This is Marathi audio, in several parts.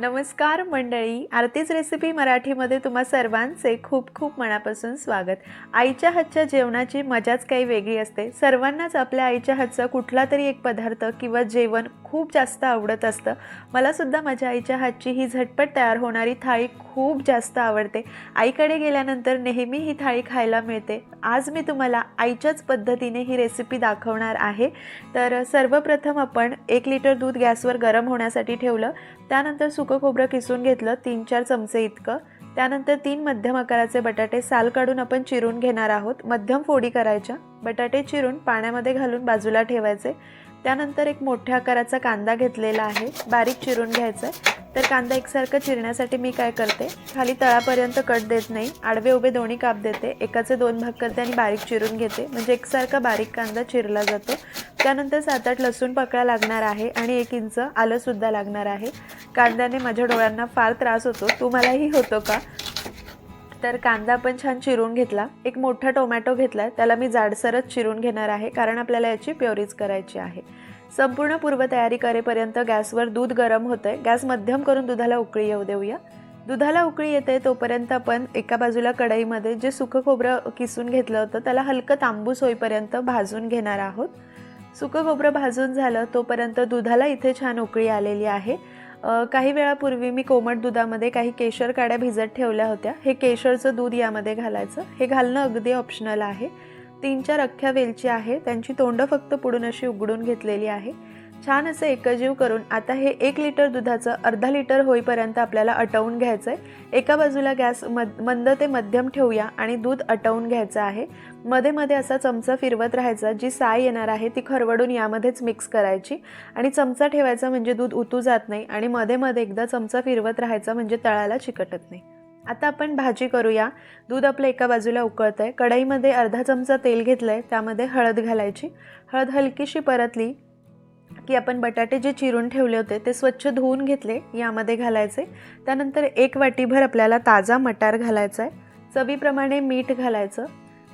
नमस्कार मंडळी आरतीच रेसिपी मराठीमध्ये तुम्हा सर्वांचे खूप खूप मनापासून स्वागत. आईच्या हातच्या जेवणाची मजाच काही वेगळी असते. सर्वांनाच आपल्या आईच्या हातचा कुठला तरी एक पदार्थ किंवा जेवण खूप जास्त आवडत असतं. मलासुद्धा माझ्या आईच्या हातची ही झटपट तयार होणारी थाळी खूप जास्त आवडते. आईकडे गेल्यानंतर नेहमी ही थाळी खायला मिळते. आज मी तुम्हाला आईच्याच पद्धतीने ही रेसिपी दाखवणार आहे. तर सर्वप्रथम आपण एक लिटर दूध गॅसवर गरम होण्यासाठी ठेवलं. त्यानंतर सुकं खोबरं किसून घेतलं तीन चार चमचे इतकं. त्यानंतर तीन मध्यम आकाराचे बटाटे साल काढून आपण चिरून घेणार आहोत. मध्यम फोडी करायच्या. बटाटे चिरून पाण्यामध्ये घालून बाजूला ठेवायचे. त्यानंतर एक मोठ्या आकाराचा कांदा घेतलेला आहे. बारीक चिरून घ्यायचा आहे तर कांदा एकसारखं चिरण्यासाठी मी काय करते खाली तळापर्यंत कट देत नाही आडवे उभे दोन्ही काप देते एकाचे दोन भाग करते आणि बारीक चिरून घेते. म्हणजे एकसारखा बारीक कांदा चिरला जातो. त्यानंतर सात आठ लसूण पकळा लागणार आहे आणि एक इंच आलंसुद्धा लागणार आहे. कांद्याने माझ्या डोळ्यांना फार त्रास होतो. तुम्हालाही होतो का? तर कांदा आपण छान चिरून घेतला. एक मोठा टोमॅटो घेतला. त्याला मी जाडसरच चिरून घेणार आहे कारण आपल्याला याची प्युरीज करायची आहे. संपूर्ण पूर्वतयारी करेपर्यंत गॅसवर दूध गरम होतं आहे गॅस मध्यम करून दुधाला उकळी येऊ देऊया. दुधाला उकळी येते तोपर्यंत आपण एका बाजूला कढईमध्ये जे सुकं खोबरं किसून घेतलं होतं त्याला हलकं तांबूस होईपर्यंत भाजून घेणार आहोत. सुकं खोबरं भाजून झालं तोपर्यंत दुधाला इथे छान उकळी आलेली आहे. काही वेळापूर्वी मी कोमट दुधामध्ये काही केशर काड्या भिजत ठेवल्या होत्या. हे केशरचं दूध यामध्ये घालायचं. हे घालणं अगदी ऑप्शनल आहे. तीन चार अख्ख्या वेलची आहे. त्यांची तोंडं फक्त पुढून अशी उघडून घेतलेली आहे. छान असं एकजीव करून आता हे एक लिटर दुधाचं अर्धा लिटर होईपर्यंत आपल्याला अटवून घ्यायचं आहे एका बाजूला गॅस मद मंद ते मध्यम ठेवूया आणि दूध अटवून घ्यायचं आहे. मध्ये मध्ये असा चमचा फिरवत राहायचा जी साय येणार आहे ती खरवडून यामध्येच मिक्स करायची आणि चमचा ठेवायचा म्हणजे दूध उतू जात नाही आणि मध्ये मध्ये एकदा चमचा फिरवत राहायचा म्हणजे तळाला चिकटत नाही. आता आपण भाजी करूया. दूध आपलं एका बाजूला उकळतं आहे कढईमध्ये अर्धा चमचा तेल घेतलं आहे त्यामध्ये हळद घालायची. हळद हलकीशी परतली. की आपण बटाटे जे चिरून ठेवले होते ते स्वच्छ धुवून घेतले यामध्ये घालायचे. त्यानंतर एक वाटीभर आपल्याला ताजा मटार घालायचा आहे. चवीप्रमाणे मीठ घालायचं.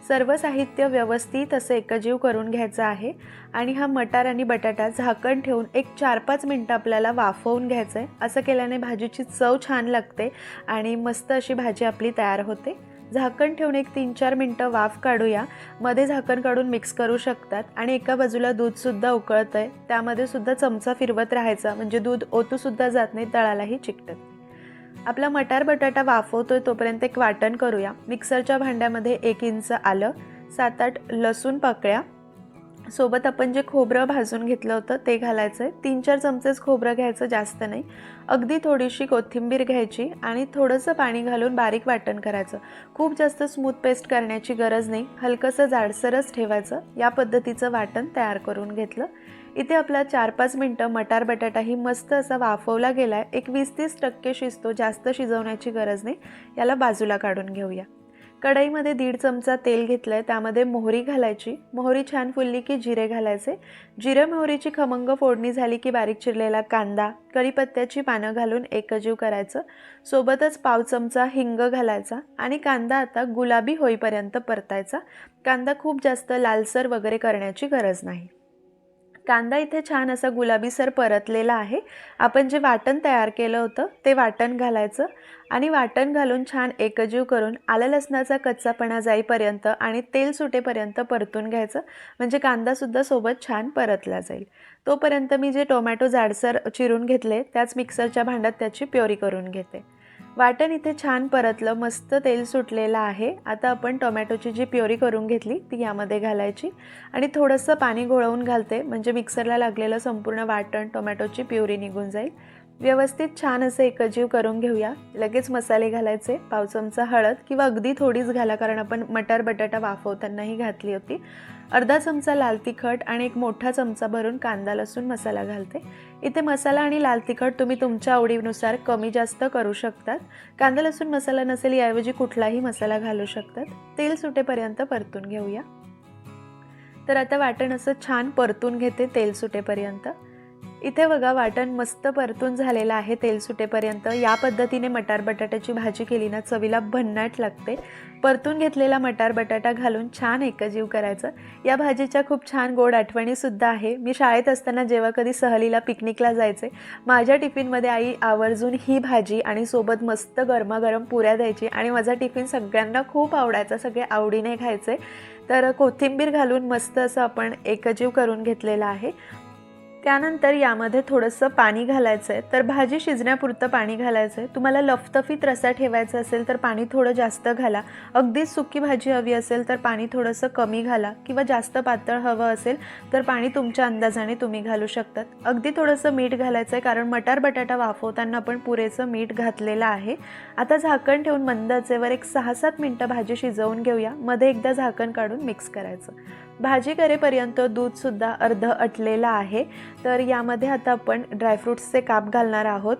सर्व साहित्य व्यवस्थित असं एकजीव करून घ्यायचं आहे. आणि हा मटार आणि बटाटा झाकण ठेवून एक चार पाच मिनटं आपल्याला वाफवून घ्यायचं आहे. असं केल्याने भाजीची चव छान लागते आणि मस्त अशी भाजी आपली तयार होते. झाकण ठेवून एक तीन चार मिनटं वाफ काढूया. मध्ये झाकण काढून मिक्स करू शकतात. आणि एका बाजूला दूधसुद्धा उकळतं आहे त्यामध्ये सुद्धा चमचा फिरवत राहायचा. म्हणजे दूध ओतूसुद्धा जात नाही तळालाही चिकटत. आपला मटार बटाटा वाफवतोय तोपर्यंत एक वाटण करूया. मिक्सरच्या भांड्यामध्ये एक इंच आलं सात आठ लसूण पाकळ्या सोबत आपण जे खोबरं भाजून घेतलं होतं ते घालायचं आहे तीन चार चमचेच खोबरं घ्यायचं जास्त नाही. अगदी थोडीशी कोथिंबीर घ्यायची आणि थोडंसं पाणी घालून बारीक वाटण करायचं. खूप जास्त स्मूथ पेस्ट करण्याची गरज नाही. हलकंसं जाडसरच ठेवायचं. या पद्धतीचं वाटण तयार करून घेतलं. इथे आपला चार पाच मिनटं मटार बटाटाही मस्त असा वाफवला गेला आहे एक वीस तीस टक्के शिजतो. जास्त शिजवण्याची गरज नाही. याला बाजूला काढून घेऊया. कढईमध्ये दीड चमचा तेल घेतलं आहे त्यामध्ये मोहरी घालायची. मोहरी छान फुलली की जिरे घालायचे. जिरे मोहरीची खमंग फोडणी झाली की बारीक चिरलेला कांदा कढीपत्त्याची पानं घालून एकजीव करायचं. सोबतच पाव चमचा हिंग घालायचा आणि कांदा आता गुलाबी होईपर्यंत परतायचा. कांदा खूप जास्त लालसर वगैरे करण्याची गरज नाही. कांदा इथे छान असा गुलाबीसर परतलेला आहे. आपण जे वाटण तयार केलं होतं ते वाटण घालायचं आणि वाटण घालून छान एकजीव करून आलं लसणाचा कच्चापणा जाईपर्यंत आणि तेल सुटेपर्यंत परतून घ्यायचं. म्हणजे कांदासुद्धा सोबत छान परतला जाईल. तोपर्यंत मी जे टोमॅटो जाडसर चिरून घेतले त्याच मिक्सरच्या भांड्यात त्याची प्युरी करून घेते. वाटण इथे छान परतलं मस्त तेल सुटलेलं आहे. आता आपण टोमॅटोची जी प्युरी करून घेतली ती यामध्ये घालायची. आणि थोडंसं पाणी घोळवून घालते म्हणजे मिक्सरला लागलेलं संपूर्ण वाटण टोमॅटोची प्युरी निघून जाईल. व्यवस्थित छान असं एकजीव करून घेऊया. लगेच मसाले घालायचे पाव चमचा हळद किंवा अगदी थोडीच घाला कारण आपण मटार बटाटा वाफवतानाही घातली होती. अर्धा चमचा लाल तिखट आणि एक मोठा चमचा भरून कांदा लसूण मसाला घालते. इथे मसाला आणि लाल तिखट तुम्ही तुमच्या आवडीनुसार कमी जास्त करू शकतात. कांदा लसूण मसाला नसेल याऐवजी कुठलाही मसाला घालू शकतात. तेल सुटेपर्यंत परतून घेऊया. तर आता वाटण असं छान परतून घेते तेल सुटेपर्यंत. इथे बघा वाटण मस्त परतून झालेलं आहे तेल सुटेपर्यंत. या पद्धतीने मटार बटाट्याची भाजी केली ना चवीला भन्नाट लागते. परतून घेतलेला मटार बटाटा घालून छान एकजीव करायचं. या भाजीच्या खूप छान गोड आठवणीसुद्धा आहे. मी शाळेत असताना जेव्हा कधी सहलीला पिकनिकला जायचे माझ्या टिफिनमध्ये आई आवर्जून ही भाजी आणि सोबत मस्त गरमागरम पुऱ्या द्यायची आणि माझा टिफिन सगळ्यांना खूप आवडायचा सगळे आवडीने खायचे. तर कोथिंबीर घालून मस्त असं आपण एकजीव करून घेतलेलं आहे. त्यानंतर यामध्ये थोडंसं पाणी घालायचं आहे तर भाजी शिजण्यापुरतं पाणी घालायचं आहे तुम्हाला लफतफीत रसा ठेवायचा असेल तर पाणी थोडं जास्त घाला. अगदीच सुकी भाजी हवी असेल तर पाणी थोडंसं कमी घाला. किंवा जास्त पातळ हवं असेल तर पाणी तुमच्या अंदाजाने तुम्ही घालू शकतात. अगदी थोडंसं मीठ घालायचं आहे कारण मटार बटाटा वाफवताना आपण पुरेसं मीठ घातलेलं आहे. आता झाकण ठेवून मंद आचेवर एक सहा सात मिनटं भाजी शिजवून घेऊया. मध्ये एकदा झाकण काढून मिक्स करायचं. भाजी करेपर्यंत दूधसुद्धा अर्ध अटलेलं आहे. तर यामध्ये आता आपण ड्रायफ्रूट्सचे काप घालणार आहोत.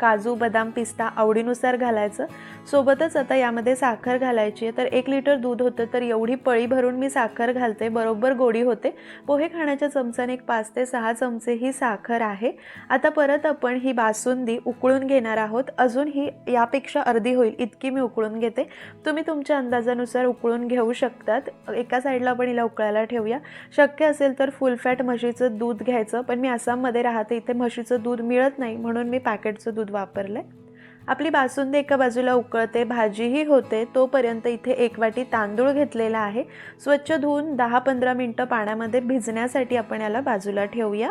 काजू बदाम पिस्ता आवडीनुसार घालायचं. सोबतच आता यामध्ये साखर घालायची आहे. तर एक लिटर दूध होतं तर एवढी पळी भरून मी साखर घालते. बरोबर गोडी होते. पोहे खाण्याच्या चमच्याने एक पाच ते सहा चमचे ही साखर आहे. आता परत आपण ही बासुंदी उकळून घेणार आहोत. अजून ही यापेक्षा अर्धी होईल इतकी मी उकळून घेते. तुम्ही तुमच्या अंदाजानुसार उकळून घेऊ शकतात. एका साईडला आपण हिला उकळायला ठेवूया. शक्य असेल तर फुल फॅट म्हशीचं दूध घ्यायचं. पण मी आसाममध्ये राहते इथे म्हशीचं दूध मिळत नाही. म्हणून मी पॅकेटचं दूध वापरलं आहे आपली बासुंदी एका बाजूला उकळते भाजीही होते तोपर्यंत इथे एक वाटी तांदूळ घेतलेला आहे. स्वच्छ धुवून दहा पंधरा मिनटं पाण्यामध्ये भिजण्यासाठी आपण याला बाजूला ठेवूया.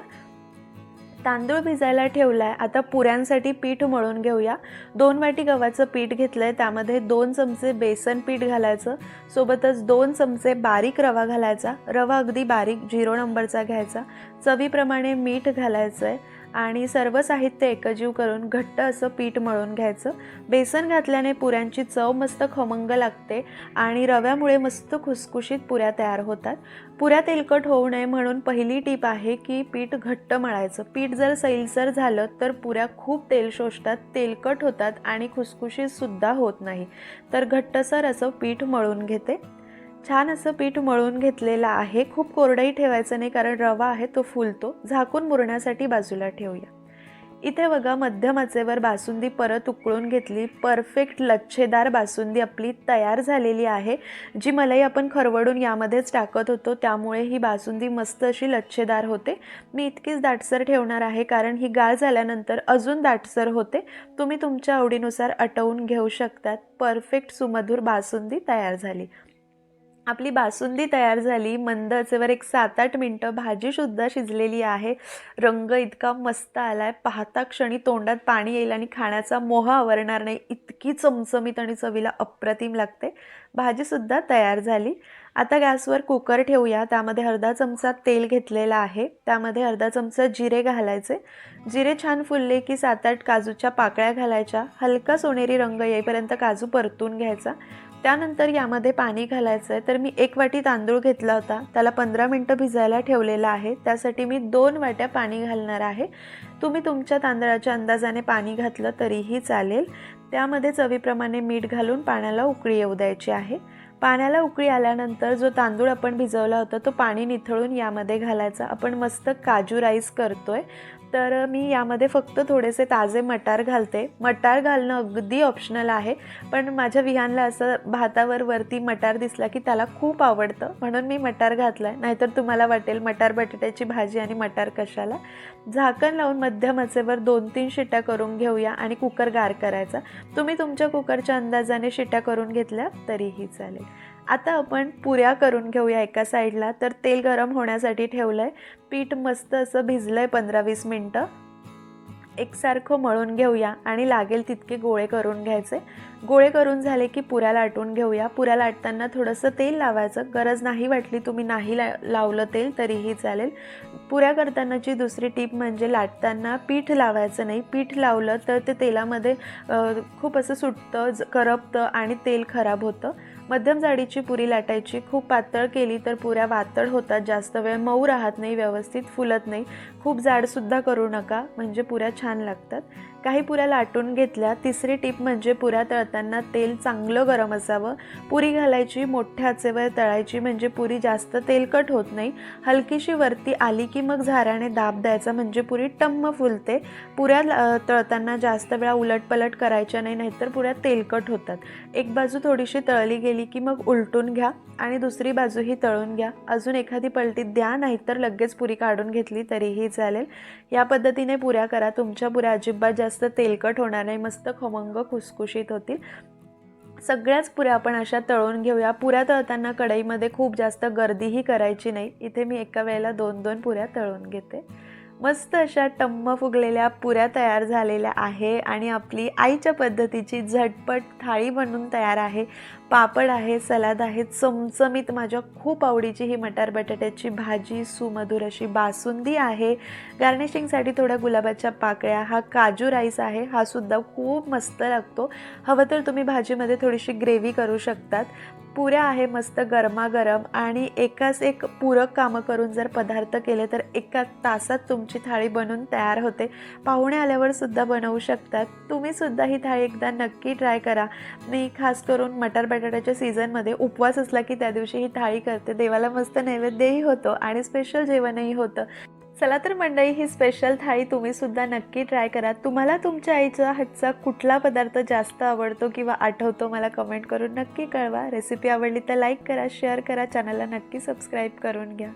तांदूळ भिजायला ठेवला आहे आता पुऱ्यांसाठी पीठ मळून घेऊया. दोन वाटी गव्हाचं पीठ घेतलं आहे त्यामध्ये दोन चमचे बेसन पीठ घालायचं. सोबतच दोन चमचे बारीक रवा घालायचा. रवा अगदी बारीक झिरो नंबरचा घ्यायचा. चवीप्रमाणे मीठ घालायचं आहे आणि सर्व साहित्य एकजीव करून घट्ट असं पीठ मळून घ्यायचं. बेसन घातल्याने पुऱ्यांची चव मस्त खमंग लागते आणि रव्यामुळे मस्त खुसखुशीत पुऱ्या तयार होतात. पुऱ्या तेलकट होऊ नये म्हणून पहिली टीप आहे की पीठ घट्ट मळायचं. पीठ जर सैलसर झालं तर पुऱ्या खूप तेल शोषतात तेलकट होतात आणि खुसखुशीतसुद्धा होत नाही. तर घट्टसर असं पीठ मळून घेते. छान असं पीठ मळून घेतलेलं आहे. खूप कोरडंही ठेवायचं नाही कारण रवा आहे तो फुलतो. झाकून मुरण्यासाठी बाजूला ठेवूया. इथे बघा मध्यम आचेवर बासुंदी परत उकळून घेतली. परफेक्ट लच्छेदार बासुंदी आपली तयार झालेली आहे. जी मलाई आपण खरवडून यामध्येच टाकत होतो त्यामुळे ही बासुंदी मस्त अशी लच्छेदार होते. मी इतकीच दाटसर ठेवणार आहे कारण ही गाळ झाल्यानंतर अजून दाटसर होते. तुम्ही तुमच्या आवडीनुसार अटवून घेऊ शकतात. परफेक्ट सुमधूर बासुंदी तयार झाली. आपली बासुंदी तयार झाली. मंद आचेवर एक सात आठ मिनटं भाजीसुद्धा शिजलेली आहे. रंग इतका मस्त आला आहे पाहता क्षणी तोंडात पाणी येईल आणि खाण्याचा मोह आवरणार नाही. इतकी चमचमीत आणि चवीला अप्रतिम लागते. भाजीसुद्धा तयार झाली. आता गॅसवर कुकर ठेवूया. त्यामध्ये अर्धा चमचा तेल घेतलेला आहे. त्यामध्ये अर्धा चमचा जिरे घालायचे. जिरे छान फुलले की सात आठ काजूच्या पाकळ्या घालायच्या. हलका सोनेरी रंग येईपर्यंत काजू परतून घ्यायचा. त्यानंतर यामध्ये पाणी घालायचं आहे तर मी एक वाटी तांदूळ घेतला होता. त्याला पंधरा मिनटं भिजायला ठेवलेलं आहे. त्यासाठी मी दोन वाट्या पाणी घालणार आहे. तुम्ही तुमच्या तांदळाच्या अंदाजाने पाणी घातलं तरीही चालेल. त्यामध्ये चवीप्रमाणे मीठ घालून पाण्याला उकळी येऊ द्यायची आहे. पाण्याला उकळी आल्यानंतर जो तांदूळ आपण भिजवला होता तो पाणी निथळून यामध्ये घालायचा. आपण मस्त काजू राईस करतोय. तर मी यामध्ये फक्त थोडेसे ताजे मटार घालते. मटार घालणं अगदी ऑप्शनल आहे पण माझ्या विहानला असं भातावर वरती मटार दिसला की त्याला खूप आवडतं. म्हणून मी मटार घातला आहे नाहीतर तुम्हाला वाटेल मटार बटाट्याची भाजी आणि मटार कशाला. झाकण लावून मध्यम आचेवर दोन तीन शिट्ट्या करून घेऊया आणि कुकर गार करायचा. तुम्ही तुमच्या कुकरच्या अंदाजाने शिट्ट्या करून घेतल्या तरीही चालेल. आता आपण पुऱ्या करून घेऊया एका साईडला. तर तेल गरम होण्यासाठी ठेवलं आहे पीठ मस्त असं भिजलं आहे पंधरा वीस मिनटं. एकसारखं मळून घेऊया आणि लागेल तितके गोळे करून घ्यायचे. गोळे करून झाले की पुऱ्या लाटून घेऊया. पुऱ्या लाटताना थोडंसं तेल लावायचं. गरज नाही वाटली तुम्ही नाही ला लावलं तेल तरीही चालेल. पुऱ्या करतानाची दुसरी टीप म्हणजे लाटताना पीठ लावायचं नाही. पीठ लावलं तर ते तेलामध्ये खूप असं सुटतं ज करपतं आणि तेल खराब होतं. मध्यम जाडीची पुरी लाटायची खूप पातळ केली तर पुऱ्या वातळ होतात जास्त वेळ मऊ राहत नाही व्यवस्थित फुलत नाही. खूप जाडसुद्धा करू नका म्हणजे पुऱ्या छान लागतात. काही पुऱ्या लाटून घेतल्या तिसरी टीप म्हणजे पुऱ्या तळताना तेल चांगलं गरम असावं. पुरी घालायची मोठ्या आचेवर तळायची म्हणजे पुरी जास्त तेलकट होत नाही. हलकीशी वरती आली की मग झाऱ्याने दाब द्यायचा म्हणजे पुरी टम्म फुलते. पुऱ्या तळताना जास्त वेळा उलटपलट करायच्या नाही नाहीतर पुऱ्या तेलकट होतात. एक बाजू थोडीशी तळली गेली की मग उलटून घ्या आणि दुसरी बाजूही तळून घ्या. अजून एखादी पलटी द्या नाहीतर लगेच पुरी काढून घेतली तरीही चालेल. या पद्धतीने पुऱ्या करा. तुमच्या पुऱ्या अजिबात जास्त तेलकट होणार नाही मस्त खमंग खुसखुशीत होतील. सगळ्याच पुऱ्या आपण अशा तळून घेऊया. पुऱ्या तळताना कढईमध्ये खूप जास्त गर्दीही करायची नाही. इथे मी एका वेळेला दोन दोन पुऱ्या तळून घेते. मस्त अशा टम्म फुगलेल्या पुऱ्या तयार झालेल्या आहे आणि आपली आईच्या पद्धतीची झटपट थाळी बनून तयार आहे. पापड आहे सलाद आहे चमचमीत माझ्या खूप आवडीची ही मटार बटाट्याची भाजी सुमधुर अशी बासुंदी आहे. गार्निशिंगसाठी थोड्या गुलाबाच्या पाकळ्या हा काजू राईस आहे हा सुद्धा खूप मस्त लागतो. हवं तर तुम्ही भाजीमध्ये थोडीशी ग्रेव्ही करू शकतात. पुऱ्या आहे मस्त गरमागरम आणि एकाच एक पूरक कामं करून जर पदार्थ केले तर एका तासात तुमची थाळी बनून तयार होते. पाहुणे आल्यावर सुद्धा बनवू शकतात. तुम्ही सुद्धा ही थाळी एकदा नक्की ट्राय करा. मी खास करून मटर बटाट्याच्या सीझनमध्ये उपवास असला की त्या दिवशी ही थाळी करते. देवाला मस्त नैवेद्यही होतो आणि स्पेशल जेवणही होतं. चला तर मंडळी ही स्पेशल थाळी तुम्ही सुद्धा नक्की ट्राय करा. तुम्हाला तुमच्या आईचा हातचा कुठला पदार्थ जास्त आवडतो किंवा आठवतो मला कमेंट करून नक्की कळवा. रेसिपी आवडली तर लाईक करा शेअर करा. चॅनलला नक्की सबस्क्राईब करून घ्या.